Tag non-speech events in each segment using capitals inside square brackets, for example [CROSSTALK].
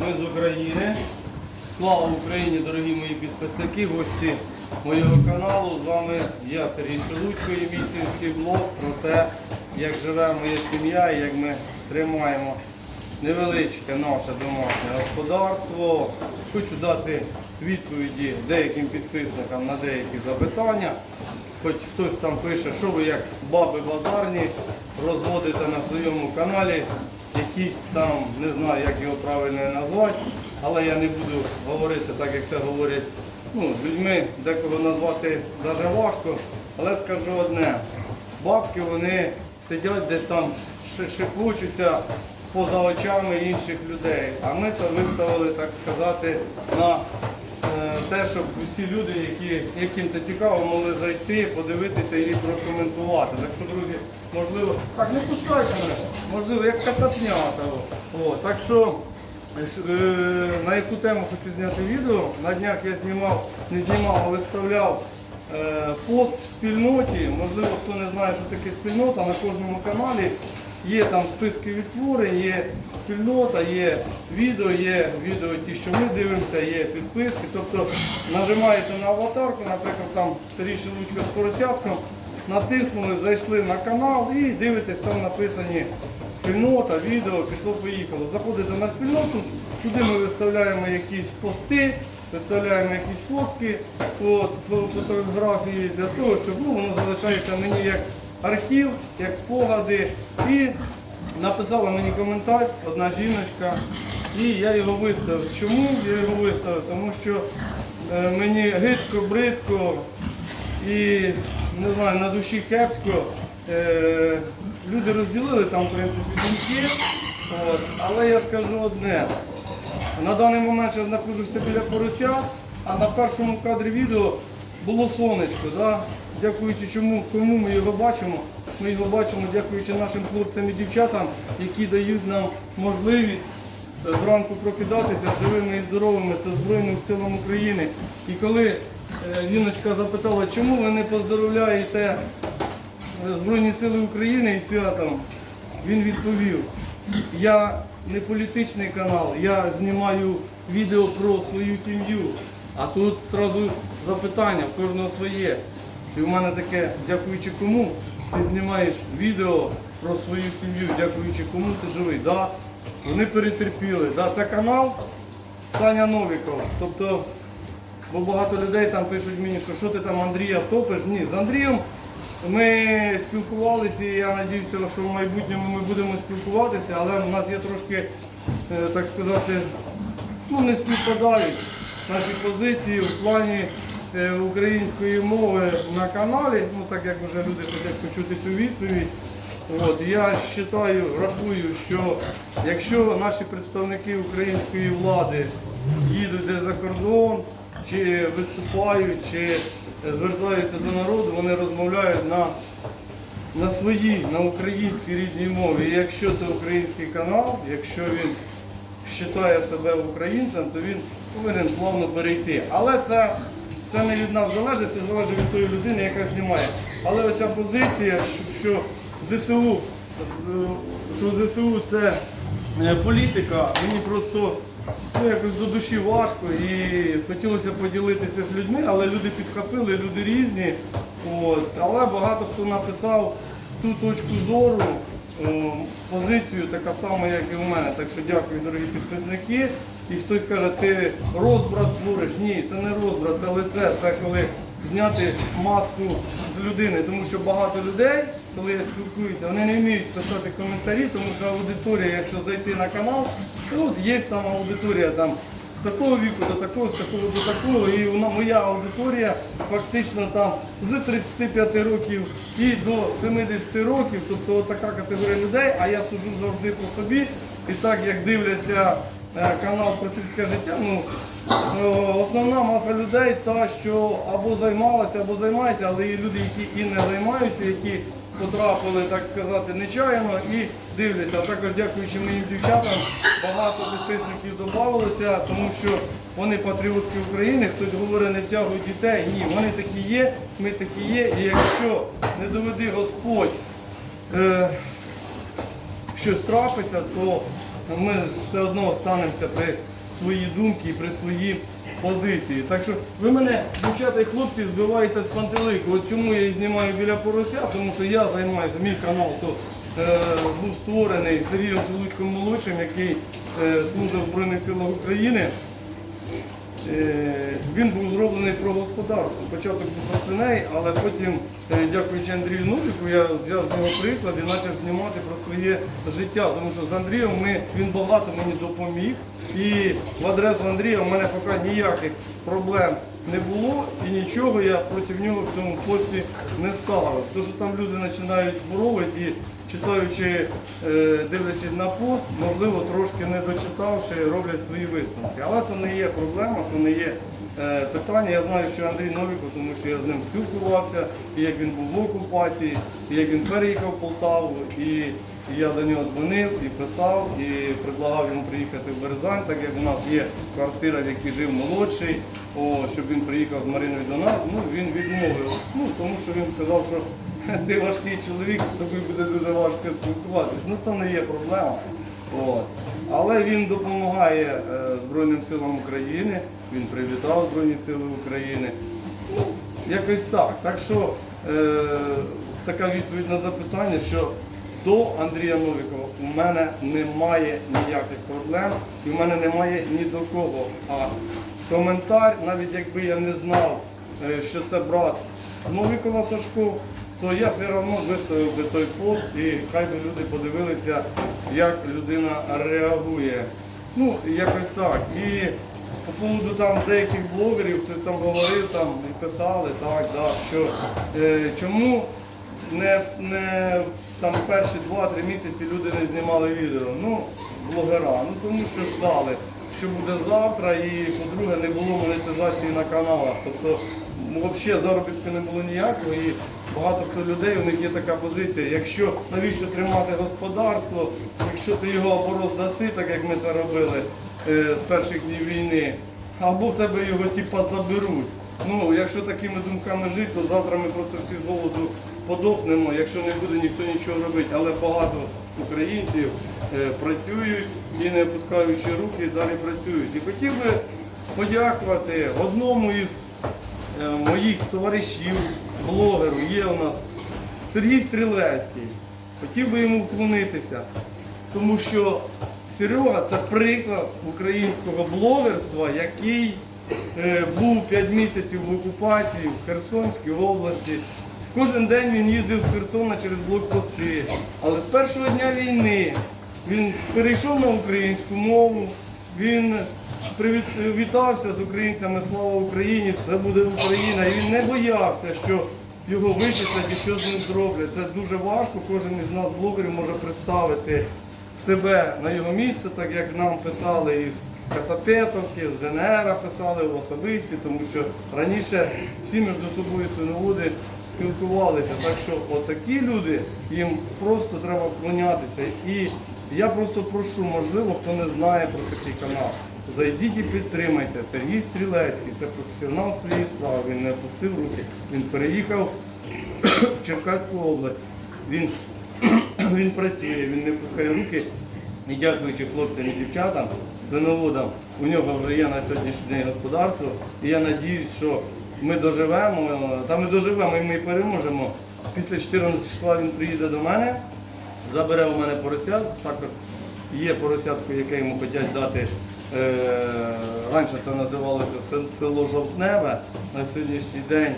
Ми з України. Слава Україні, дорогі мої підписники, гості моєго каналу. З вами я, Сергій Шелудько, і мій сільський блог про те, як живе моя сім'я і як ми тримаємо невеличке наше домашнє господарство. Хочу дати відповіді деяким підписникам на деякі запитання. Хоч хтось там пише, що ви як баби базарні розводите на своєму каналі якийсь там, не знаю, як його правильно назвати, але я не буду говорити так, як це говорять ну, людьми, декого назвати навіть важко, але скажу одне, бабки вони сидять десь там, шепочуться поза очами інших людей. А ми це виставили, так сказати, на те, щоб усі люди, які, яким це цікаво, могли зайти, подивитися і прокоментувати. Так що, друзі, можливо, так не кусайте мене, можливо, як кацапнята. Так що, е, е, на яку тему хочу зняти відео. На днях я знімав, не знімав, а виставляв е, пост в спільноті. Можливо, хто не знає, що таке спільнота, на кожному каналі є там списки відтворень, є спільнота, є відео, є відео ті, що ми дивимося, є підписки. Тобто нажимаєте на аватарку, наприклад, там старіше лучка з поросятком, натиснули, зайшли на канал і дивитесь, там написані спільнота, відео, пішло, поїхало. Заходите на спільноту, туди ми виставляємо якісь пости, виставляємо якісь фотки, от, фотографії для того, щоб ну, воно залишається мені як архів, як спогади. І написала мені коментар одна жіночка, і я його виставив. Чому я його виставив? Тому що е, мені гидко, бридко і не знаю, на душі кепсько. Е, люди розділили там, в принципі, думки. От, але я скажу одне. На даний момент я знаходжуся біля поросят, а на першому кадрі відео було сонечко. Да? Дякуючи чому, кому ми його бачимо. Ми його бачимо, дякуючи нашим хлопцям і дівчатам, які дають нам можливість е, зранку прокидатися живими і здоровими. Це Збройним силам України. І коли е, жіночка запитала, чому ви не поздоровляєте е, Збройні Сили України і святом, він відповів, я не політичний канал, я знімаю відео про свою сім'ю. А тут одразу запитання, в кожного своє. І в мене таке, дякуючи кому, ти знімаєш відео про свою сім'ю, дякуючи кому ти живий. Да, вони перетерпіли. Да, це канал Саня Новіков. Тобто Бо багато людей там пишуть мені, що що ти там Андрія топиш. Ні, з Андрієм ми спілкувалися, і я сподіваюся, що в майбутньому ми будемо спілкуватися, але в нас є трошки, е, так сказати, ну не співпадають наші позиції в плані української мови на каналі. Ну так як вже люди хочуть почути цю відповідь. От, я вважаю, рахую, що якщо наші представники української влади їдуть десь за кордон, чи виступають, чи е, звертаються до народу, вони розмовляють на, на своїй, на українській рідній мові. І якщо це український канал, якщо він вважає себе українцем, то він повинен плавно перейти. Але це, це не від нас залежить, це залежить від тої людини, яка знімає. Але оця позиція, що, ЗСУ, е, що ЗСУ це е, політика, мені просто ну, якось до душі важко і хотілося поділитися з людьми, але люди підхопили, люди різні. От. Але багато хто написав ту точку зору, о, позицію така сама, як і у мене. Так що дякую, дорогі підписники. І хтось каже, ти розбрат твориш. Ні, це не розбрат, це лице, це коли зняти маску з людини. Тому що багато людей, коли я спілкуюся, вони не вміють писати коментарі, тому що аудиторія, якщо зайти на канал, то от є там аудиторія там. З такого віку до такого, з такого до такого. І вона, моя аудиторія фактично там з 35 років і до 70 років, тобто така категорія людей, а я сужу завжди по собі. І так як дивляться канал про сільське життя, ну е, основна маса людей та, що або займалася, або займається, але є люди, які і не займаються, які потрапили, так сказати, нечаянно і дивляться. А також дякуючи моїм дівчатам, багато підписників додавалося, тому що вони патріотки України, хтось говорить, не втягують дітей. Ні, вони такі є, ми такі є. І якщо не доведи Господь е, щось трапиться, то ми все одно останемося при своїй думці і при своїй позиції. Так що ви мене, дівчата і хлопці, збиваєте з пантелику. От чому я її знімаю біля порося, тому що я займаюся, мій канал то е, був створений Сергієм Шелудьком молодшим, який е, служив в Збройних силах України. Е, Він був зроблений про господарство. Початок був про свиней, але потім, е, дякуючи Андрію Новіку, я взяв з нього приклад і почав знімати про своє життя. Тому що з Андрієм ми, він багато мені допоміг. І в адресу Андрія в мене поки ніяких проблем не було і нічого я проти нього в цьому пості не ставив. Що там люди починають боровити і читаючи, е, дивлячись на пост, можливо, трошки не дочитавши, роблять свої висновки. Але то не є проблема, то не є е, питання. Я знаю, що Андрій Новіков, тому що я з ним спілкувався, і як він був в окупації, і як він переїхав в Полтаву, і і я до нього дзвонив і писав, і предлагав йому приїхати в Березань, так як у нас є квартира, в якій жив молодший, о, щоб він приїхав з Мариною до нас. Ну він відмовив. Ну тому що він сказав, що [LAUGHS] ти важкий чоловік, з тобою буде дуже важко спілкуватися. Ну це не є проблема. От. Але він допомагає е, Збройним силам України, він привітав Збройні Сили України. Ну, якось так. Так що е, така відповідь на запитання, що до Андрія Новікова у мене немає ніяких проблем і в мене немає ні до кого. А коментар, навіть якби я не знав, е, що це брат Новікова Сашко, то я все одно виставив би той пост і хай би люди подивилися, як людина реагує. Ну, якось так. І по поводу там деяких блогерів, хтось там говорив там і писали, так, да, що е, чому не, не там перші 2-3 місяці люди не знімали відео. Ну, блогера, ну тому що ждали, що буде завтра, і по-друге, не було монетизації на каналах. Тобто ну, взагалі заробітку не було ніякого і багато хто людей, у них є така позиція. Якщо навіщо тримати господарство, якщо ти його або роздаси, так як ми це робили е, з перших днів війни, або в тебе його типа заберуть. Ну, якщо такими думками жити, то завтра ми просто всі з голоду подохнемо, якщо не буде ніхто нічого робити. Але багато українців е, працюють і не опускаючи руки, далі працюють. І хотів би подякувати одному із е, моїх товаришів, блогеру, є у нас Сергій Стрілецький. Хотів би йому вклонитися, тому що Серега це приклад українського блогерства, який е, був 5 місяців в окупації в Херсонській області. Кожен день він їздив з Херсона через блокпости. Але з першого дня війни він перейшов на українську мову, він привіт- вітався з українцями Слава Україні, все буде Україна. І він не боявся, що його вичислять і що з ним зроблять. Це дуже важко. Кожен із нас, блогерів, може представити себе на його місце, так як нам писали із Кацапетовки, з ДНР писали в особисті, тому що раніше всі між собою свиноводи спілкувалися. Так що отакі люди, їм просто треба вклонятися. Я просто прошу, можливо, хто не знає про такий канал. Зайдіть і підтримайте. Сергій Стрілецький, це професіонал своєї справи. Він не опустив руки. Він переїхав в Черкаську область. Він, [CLEARS THROAT] він працює, він не пускає руки. І дякуючи хлопцям і дівчатам, свиноводам, у нього вже є на сьогоднішній день господарство. І я надіюсь, що ми доживемо, та ми доживемо і ми переможемо. Після 14 числа він приїде до мене, забере у мене поросят. Також є поросятку, яке йому хочуть дати. Е, раніше це називалося село Жовтневе. На сьогоднішній день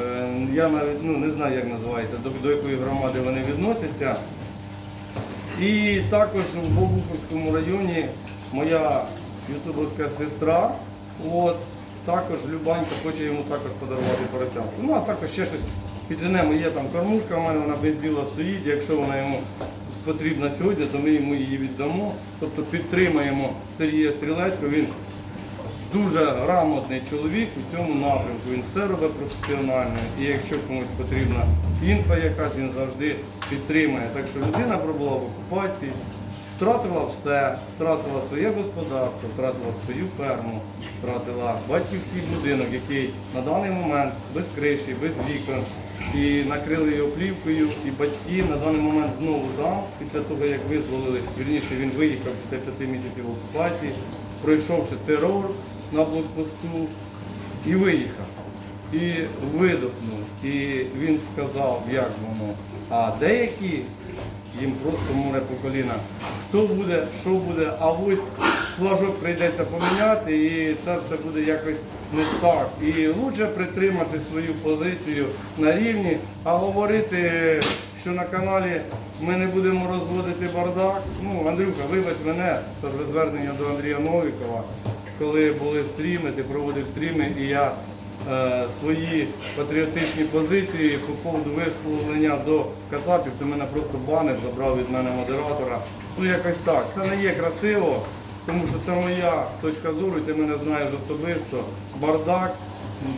е, я навіть ну, не знаю, як називається, до, до якої громади вони відносяться. І також в Бобуховському районі моя ютубовська сестра, от, також Любанька хоче йому також подарувати поросятку. Ну а також ще щось підженемо. Є там кормушка, у мене вона без діла стоїть. Якщо вона йому потрібна сьогодні, то ми йому її віддамо. Тобто підтримаємо Сергія Стрілецького. Він дуже грамотний чоловік у цьому напрямку. Він все робить професіонально. І якщо комусь потрібна інфа якась, він завжди підтримує. Так що людина пробула в окупації, втратила все, втратила своє господарство, втратила свою ферму, втратила батьківський будинок, який на даний момент без криші, без вікон, і накрили його плівкою, і батьки на даний момент знову там, після того, як визволили, вірніше він виїхав після п'яти місяців окупації, пройшовши терор на блокпосту і виїхав. І видохнув. І він сказав, як воно. А деякі їм просто море по коліна. Хто буде, що буде, а ось флажок прийдеться поміняти, і це все буде якось не так. І краще притримати свою позицію на рівні, а говорити, що на каналі ми не будемо розводити бардак. Ну, Андрюха, вибач мене, це звернення до Андрія Новікова, коли були стріми, ти проводив стріми, і я свої патріотичні позиції по поводу висловлення до Кацапів, ти мене просто банив, забрав від мене модератора. Ну якось так. Це не є красиво, тому що це моя точка зору, ти мене знаєш особисто. Бардак,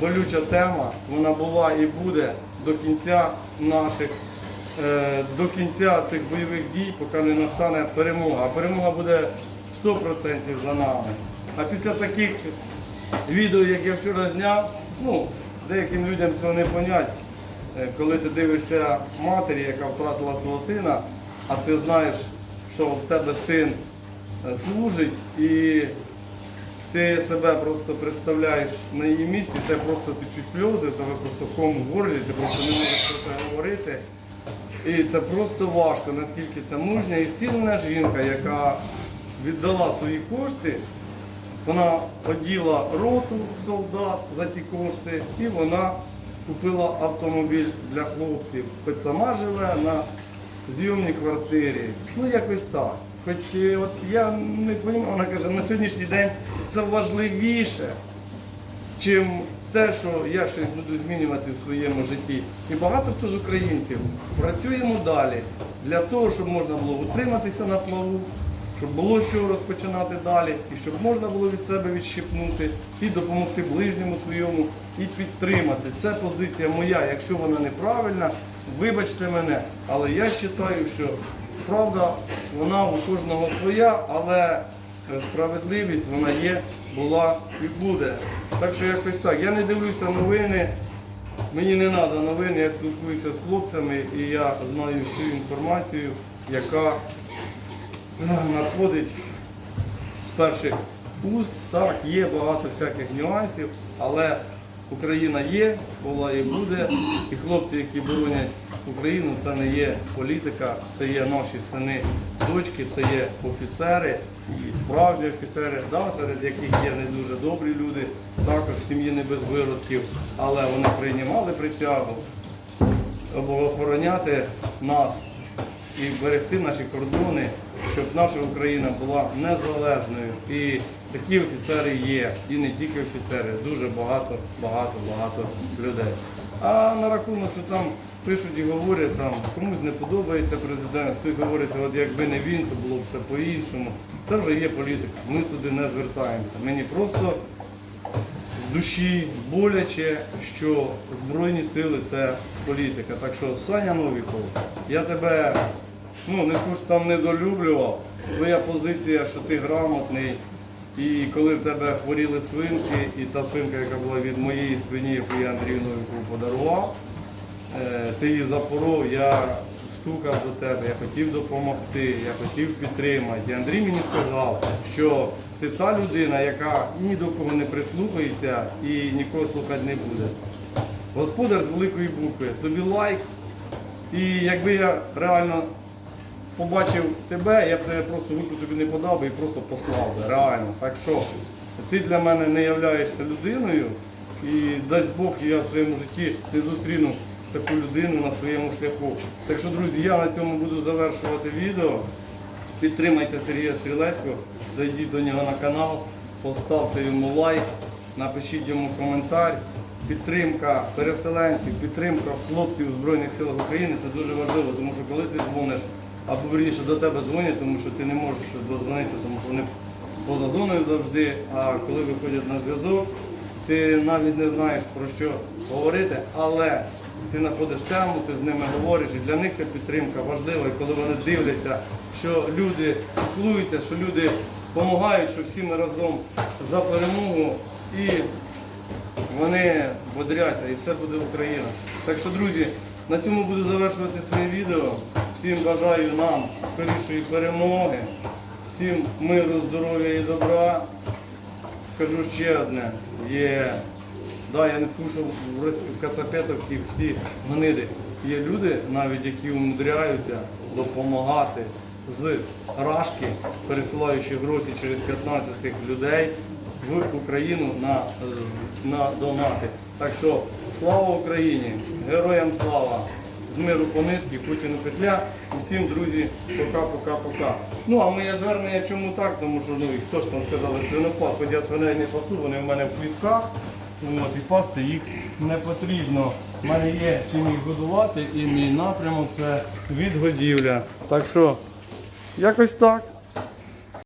болюча тема, вона була і буде до кінця наших. е, До кінця цих бойових дій, поки не настане перемога. А перемога буде 100% за нами. А після таких відео, як я вчора зняв, ну, деяким людям цього не понять. Е, Коли ти дивишся матері, яка втратила свого сина, а ти знаєш, що в тебе син е, служить, і ти себе просто представляєш на її місці, це просто течуть сльози, тебе просто ком в горлі, ти просто не можеш про це говорити. І це просто важко, наскільки це мужня і сильна жінка, яка віддала свої кошти, вона оділа роту солдат за ті кошти і вона купила автомобіль для хлопців. Хоч сама живе на зйомній квартирі. Ну якось так. Хоч е, от я не розумію, вона каже, на сьогоднішній день це важливіше, чим те, що я щось буду змінювати в своєму житті. І багато хто з українців працюємо далі для того, щоб можна було утриматися на плаву, щоб було що розпочинати далі, і щоб можна було від себе відщипнути і допомогти ближньому своєму і підтримати. Це позиція моя. Якщо вона неправильна, вибачте мене, але я вважаю, що правда вона у кожного своя, але е, справедливість вона є, була і буде. Так що якось так. Я не дивлюся новини. Мені не треба новини, я спілкуюся з хлопцями і я знаю всю інформацію, яка надходить з перших уст. Так, є багато всяких нюансів, але Україна є, була і буде. І хлопці, які боронять Україну, це не є політика, це є наші сини, дочки, це є офіцери і справжні офіцери, да, серед яких є не дуже добрі люди, також сім'ї не без виродків, але вони приймали присягу охороняти нас і берегти наші кордони, щоб наша Україна була незалежною. І такі офіцери є, і не тільки офіцери, дуже багато, багато, багато людей. А на рахунок, що там пишуть і говорять, там комусь не подобається президент, хтось говорить, от якби не він, то було б все по-іншому. Це вже є політика. Ми туди не звертаємося. Мені просто в душі боляче, що Збройні сили це політика. Так що, Саня Новіков, я тебе ну, не то, що там недолюблював. Твоя позиція, що ти грамотний. І коли в тебе хворіли свинки, і та свинка, яка була від моєї свині, яку я Андрію подарував, е, ти її запоров, я стукав до тебе, я хотів допомогти, я хотів підтримати. І Андрій мені сказав, що ти та людина, яка ні до кого не прислухається і нікого слухати не буде. Господар з великої букви, тобі лайк. І якби я реально побачив тебе, я б тебе просто руку тобі не подав би і просто послав би, реально. Так що ти для мене не являєшся людиною і дасть Бог, я в своєму житті не зустріну таку людину на своєму шляху. Так що, друзі, я на цьому буду завершувати відео. Підтримайте Сергія Стрілецького, зайдіть до нього на канал, поставте йому лайк, напишіть йому коментар. Підтримка переселенців, підтримка хлопців Збройних силах України це дуже важливо, тому що коли ти дзвониш, або верніше до тебе дзвонять, тому що ти не можеш дозвонити, тому що вони поза зоною завжди, а коли виходять на зв'язок, ти навіть не знаєш про що говорити, але ти знаходиш тему, ти з ними говориш, і для них ця підтримка важлива. І коли вони дивляться, що люди піклуються, що люди допомагають, що всі ми разом за перемогу і вони бодряться і все буде Україна. Так що, друзі, на цьому буду завершувати своє відео. Всім бажаю нам скорішої перемоги, всім миру, здоров'я і добра. Скажу ще одне. Є, да, я не що в Кацапетах і всі гниди. Є люди, навіть які умудряються допомагати з Рашки, пересилаючи гроші через 15 людей в Україну на, на донати. Так що слава Україні! Героям слава! З миру по нитки, Путіну петля. Усім, друзі, пока-пока-пока. Ну, а моє звернення чому так? Тому що, ну, і хто ж там сказали, свинопас, хоч я свиней не пасу, вони в мене в квітках. Ну, От, і пасти їх не потрібно. У мене є чим їх годувати, і мій напрямок це відгодівля. Так що, якось так.